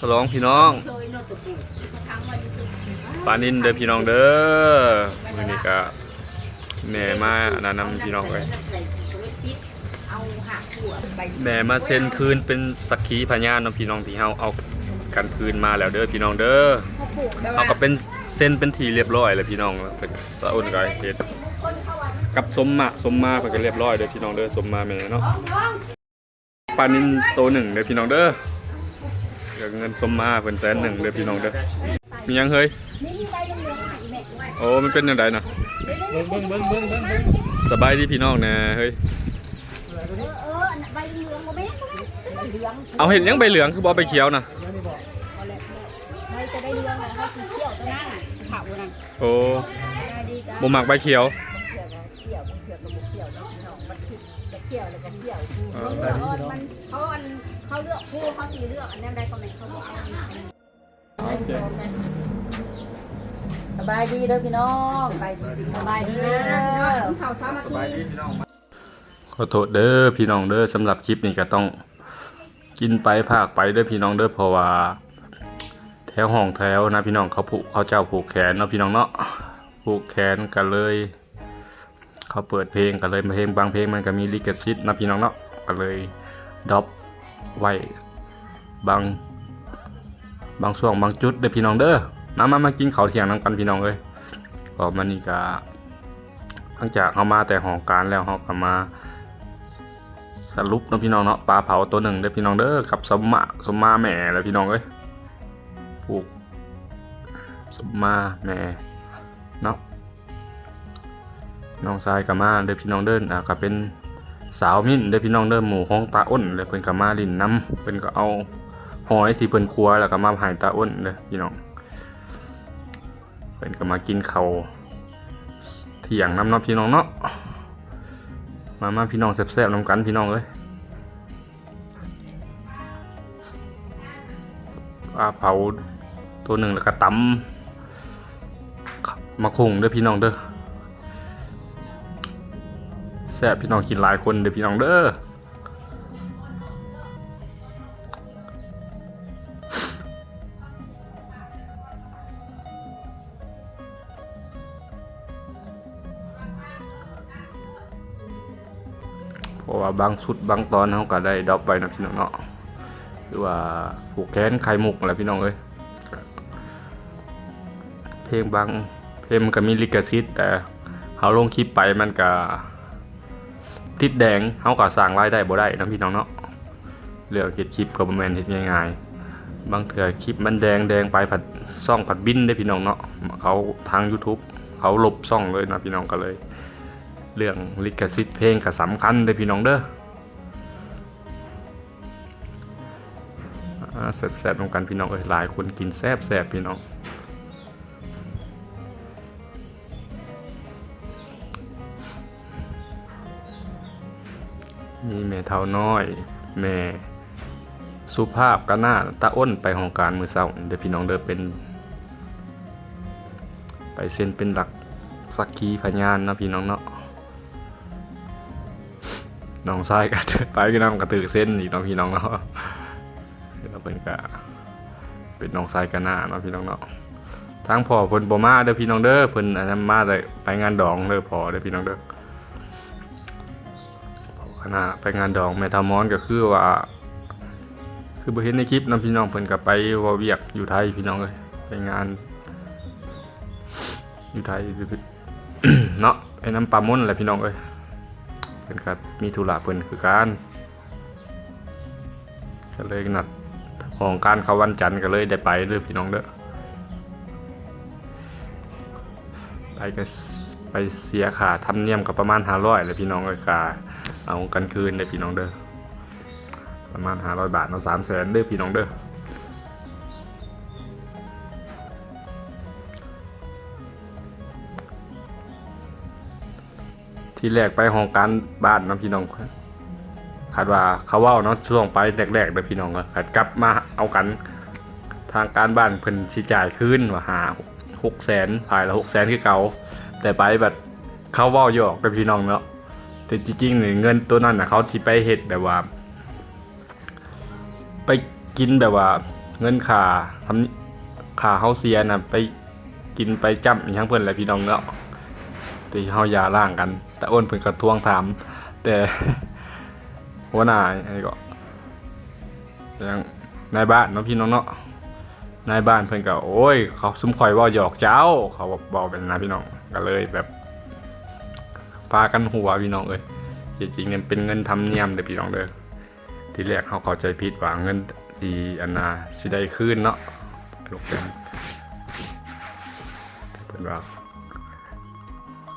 ฉลองพี่น้องปลานินเด้อพี่น้องเด้อมื้อนี้ก็แม่มาอันนั้นนำพี่น้องเลยแม่มาเซ็นคืนเป็นสักขีพยานนาะพี่น้องที่เฮาเอากันคืนมาแล้วเด้อพี่น้องเด้อเอาก็เป็นเซ็นเป็นทีเรียบร้อยแล้วพี่น้องแล้วเป็นตะอ้นก็เฮ็ดกับสมมาสมมาเพิ่นก็เรียบร้อยเด้อพี่น้องเด้อสมมาแม่เนาะปลานินตัวหนึ่งเด้อพี่น้องเด้อ เดี๋ยวเงินสมมาเป็นแสนหนึ่งเลยพี่น้องเด้อมียังเฮ้ยโอ้มันเป็นยังไงนะเบิ้งเบิ้งเบิ้งเบิ้งเบิ้งเบิ้งสบายดีพี่น้องแน่เฮ้ยเอาเห็นยังใบเหลืองคือบอใบเขียวนะไม่จะได้เรื่องแล้วเขาสีเขียวตัวนั้นน่ะเผานั่นโอ้ดีจ้ะบ่มักใบเขียวเขียวกับเขียวมันเขียวกับบุเขียวเนาะพี่น้องมันคือจะ เขาเลือกคู่เขาสีเลือกอันนั้นใดก็ไม่เขาบอกเอาอันนั้สบายดีเด้อพี่น้องสบายดีสบายดีเด้อข่าวสามัคคีขอโทษเด้อพี่น้องเด้อสำหรับคลิปนี้ก็ต้องกินไปภาคไปเด้อพี่น้องเด้อเพราะว่า แถวห้องแถวนะพี่น้องเขาผูกเขาเจ้าผูกแขนเนาะพี่น้องเนาะผูกแขนกันเลย เขาเปิดเพลงกันเลยเพลงบางเพลงมันก็มีลิขสิทธิ์นะพี่น้องเนาะก็เลยดรอป ไว้บางบางช่วงบางจุดเด้อพี่น้องเด้อมามามากินข้าวเที่ยงนำกันพี่น้องเอ้ยก็มันนี่ก็หลังจากเขามาแต่ห้องการแล้วเขาก็มาสรุปเนาะพี่น้องเนาะปลาเผาตัวหนึ่งเด้อพี่น้องเด้อกับสมมาสมมาแม่แล้วพี่น้องเอ้ยผูกสมมาแม่เนาะน้องชายกับมาเด้อพี่น้องเด้ออะก็เป็น สาวมิ้นเด้อพี่น้องเด้อหมู่ของตาอ้นเลยเพิ่นก็มาลินน้ำเพิ่นก็เอาหอยที่เพิ่นครัวแล้วก็มาหายตาอ้นเด้อพี่น้องเพิ่นก็มากินเขาเที่ยงน้ำเนาะพี่น้องเนาะมามาพี่น้องแซ่บๆนำกันพี่น้องเอ้ยปลาเผาตัวหนึ่งแล้วก็ตำมาคงเด้อพี่น้องเด้อ แซ่บพี่น้องกินหลายคนเด้อพี่น้องเด้อเพราะว่าบางสุดบางตอนเขาก็ได้ดรอปไปนะพี่น้องเนาะหรือว่าผูกแขนไข่มุกอะไรพี่น้องเอ้ยเพลงบางเพลงมันก็มีลิขสิทธิ์แต่เขาลงคลิปไปมันก็ ติดแดงเขาก็สร้างรายได้บ่ได้นะพี่น้องเนาะเรื่องเก็บคลิปก็บ่แม่นเฮ็ดง่ายๆบางเถื่อคลิปมันแดงแดงไปผัดซ่องผัดบินได้พี่น้องเนาะเขาทาง YouTube เขาลบซ่องเลยนะพี่น้องก็เลย เรื่องลิขสิทธิ์เพลงก็สำคัญเลยพี่น้องเด้อแซ่บๆตรงกันพี่น้องเอ้ยหลายคนกินแซ่บๆพี่น้อง มีแม่เท่าน้อย แม่สุภาพก็น่าตาอ้นไปของการมือเศร้าเดี๋ยวพี่น้องเด้อเป็น ไปเซ็นเป็นหลักสักขีพยานนะพี่น้องเนาะน้องชายก็ไปก็นำกระตือเส้นอีกน้องพี่น้องเนาะเราเป็นกะเป็นน้องชายกันหน้าเนาะพี่น้องเนาะทางพ่อเพิ่นบ่มาเด้อพี่น้องเด้อเพิ่นอันนั้นมาได้ไปงานดองเด้อพ่อเด้อพี่น้องเด้อ คณะไปงานดองแม่ทามอนก็คือว่า คือบ่เห็นในคลิปเนาพี่น้องเพิ่นก็ไปว่าเวียกอยู่ไทยพี่น้องเอ้ยไปงาน อยู่ไทยเนาะไปน้ำปลาม่นแหละพี่น้องเอ้ยเพิ่นก็มีธุระเพิ่นคือการก็เลยนัดของการเขาวันจันทร์ก็เลยได้ไปเด้อพี่น้องเด้อไปก็ไปเสียค่าทำเนียมกับประมาณ500เลยพี่น้องเอ้ยค่า เอากันคืนเด้พี่น้องเด้อประมาณ500บาทเนาะ300,000เด้อพี่น้องเด้อที่แรกไปห้องการบ้านนะพี่น้องคาดว่าเขาว้าเนาะช่วงไปแรกๆเด้อพี่น้องก็คัดกลับมาเอากันทางการบ้านเพิ่นสิจ่ายคืนว่าหา600,000ภายละ600,000คือเก่าแต่ไปแบบเขาว้าอยู่ออกเด้อพี่น้องเนาะ แต่จริงๆนี่เงินตัวนั้นน่ะเขาสิไปเฮ็ดแบบว่า ไปกินแบบว่า เงินค่าทำค่าเฮาเสียน่ะไปกินไปจ้ำอีหยังเพิ่อนแหละพี่น้องเนาะที่เฮาอย่าร่างกันแต่อ้นเพิ่นก็ทวงถาม แต่หัวหน้าไอ้ก็ยังนายบ้านเนาะพี่น้องเนาะนายบ้านเพิ่นก็โอ้ย เขาซุ่มข่อยว่าหยอกเจ้า เขาบอกเป็นนะพี่น้องก็เลยแบบ พากันหัวพี่น้องเอ้ยจริงๆเงินเป็นเงินทำเนียมเด้อพี่น้องเด้อที่แรกเขาเข้าใจผิดว่าเงินสีอันนาสิได้คืนเนาะลูกเป็นเพิ่นว่า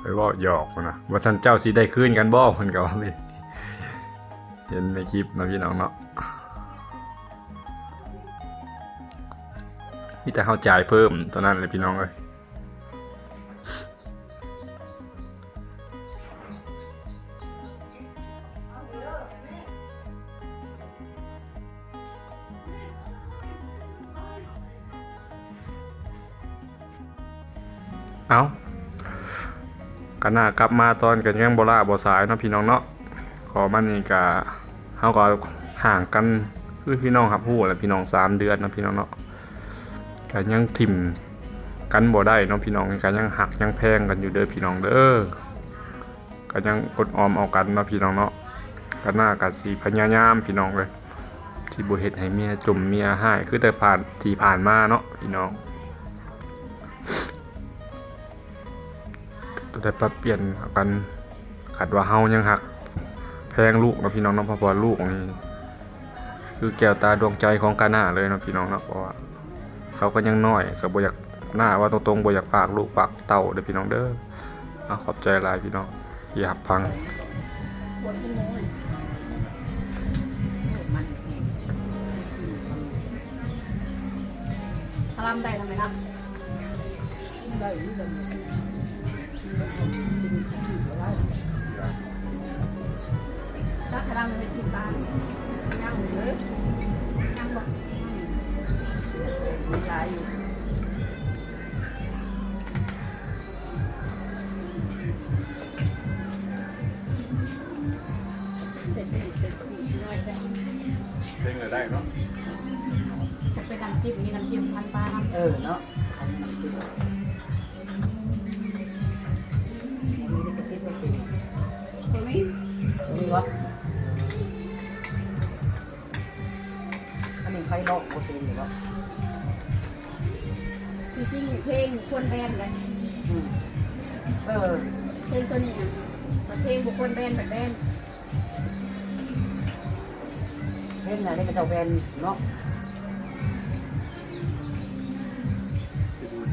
ไปว่าหยอกนะว่าท่านเจ้าสิได้คืนกันบ่เพิ่นก็ว่าเลยเห็นในคลิปนะพี่น้องเนาะมีแต่เข้าจ่ายเพิ่มตอนนั้นเลยพี่น้องเลย เอากันหน้ากลับมาตอนกันยังบ่ล่าบ่สายเนาะพี่น้องเนาะขอมันนี่กะเฮาก็ห่างกันคือพี่น้องครับฮู้แหละพี่น้องสามเดือนเนาะพี่น้องเนาะก็ยังทิ่มกันบ่ได้เนาะพี่น้องก็ยังหักยังแพงกันอยู่เด้อพี่น้องเด้อก็ยังอดออมเอากันเนาะพี่น้องเนาะก็น่าก็สิพยายามพี่น้องเลยที่บ่เฮ็ดให้เมียจมเมียหายคือแต่ผ่านที่ผ่านมาเนาะพี่น้อง ได้ปรับเปลี่ยนกันขัดว่าเฮายังหัก แพงลูกนะพี่น้องนาะเพราะว่าลูกนี่คือแก้วตาดวงใจของกาหน้าเลยนะพี่น้องนะเพราะว่าเขาก็ยังน้อยก็บ่อยากหน้าว่าตรงๆบ่อยากฝากลูกฝากเต่าเด้อพี่น้องเด้อเอาขอบใจลายพี่น้องที่หับฟังปวดที่มือเลยมันพลัมได้ทำไมครับได้ที่เดิ ถ้าพลัมเป็นสิบบาทย่างเลยย่างบอกมันหลายอยู่เสร็จเป็นเป็นน้อยแต่เพลงได้เนาะจะเป็นน้ำจิ้มนี่น้ำจิ้มพันปลาน้ำเออเนาะ วะอันนี้ใครลอกบ่เป็นหรือวะจริงๆเพลงควรแบนเลยอืมเออเพลงตัวนี้นะแต่เพลงบุคคลแบนแบบแบนเล่นอะไรก็จะแวนเนาะ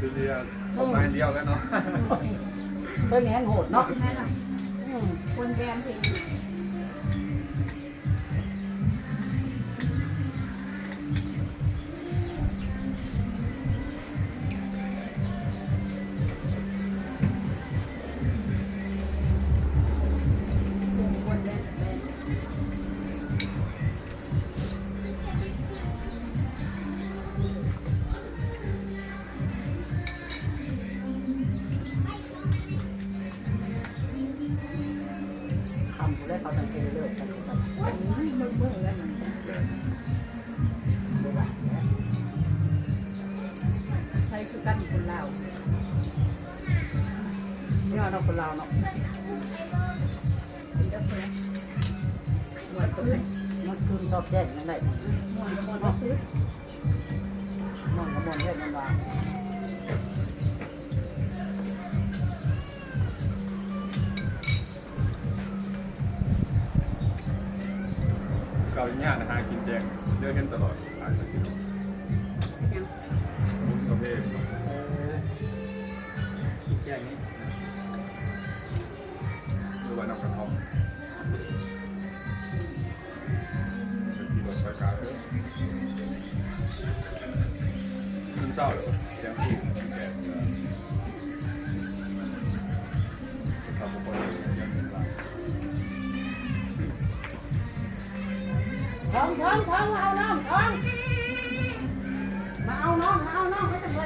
คือเรียประมาณเดียวแล้วเนาะเพิ่นแห้งโหดเนาะนั่นน่ะอืม ควรแบนเพลงำผู้แรกเขาสังเกตเรื่อยๆกันครับเบิ่งเบิ่งแล้วมันบ่ว่าแหละใช้คือกันคนลาวนี่ว่าเนาะคนลาวเนาะเป็นเด็กคนละหมวดตัวนี้มันคืนชอบแจ้งนั่นได้หมวดหมวดก็ซื้อนอนกับมอนเฮ็ดมันว่าเแจ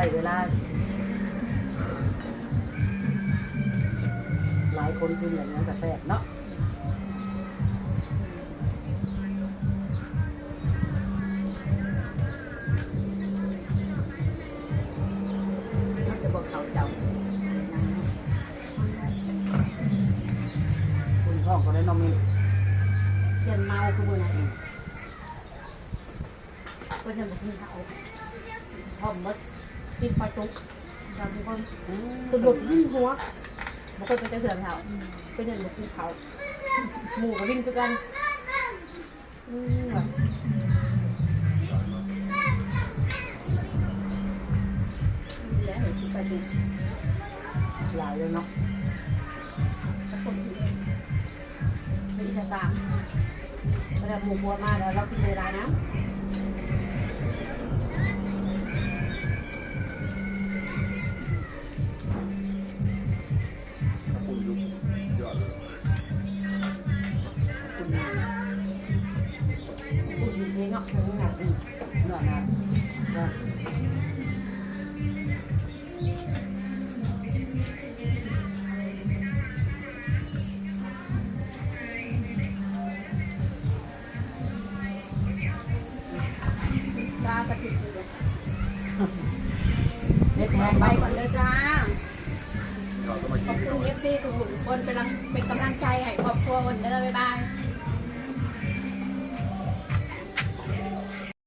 ยังบ่ได้เวลา หลายคนกินอย่างนั้นก็แซ่บเนาะมันจะบอกเขาเจ้าคุณพ่อก็ได้น้องมินเขียนเมาคือบุญอะไรก็จะบอกให้เขาพร้อมมด กินปลาจุกเราทุกคนอืมคือบุกวิ่งหัวบางคนเป็นเสือเขาเป็นอย่างบุกเขาหมูกับวิ่งคือกันอืมแบบแล้วเห็นสิปลาจุกหลายเลยเนาะทุกคนถือเป็นอิสระเวลาหมูบัวมาแล้วเรากินเวลานะ ที่สุขุมคนเป็นกำลังเป็นกำลังใจให้ครอบครัวคนเด้อบ๊ายบาย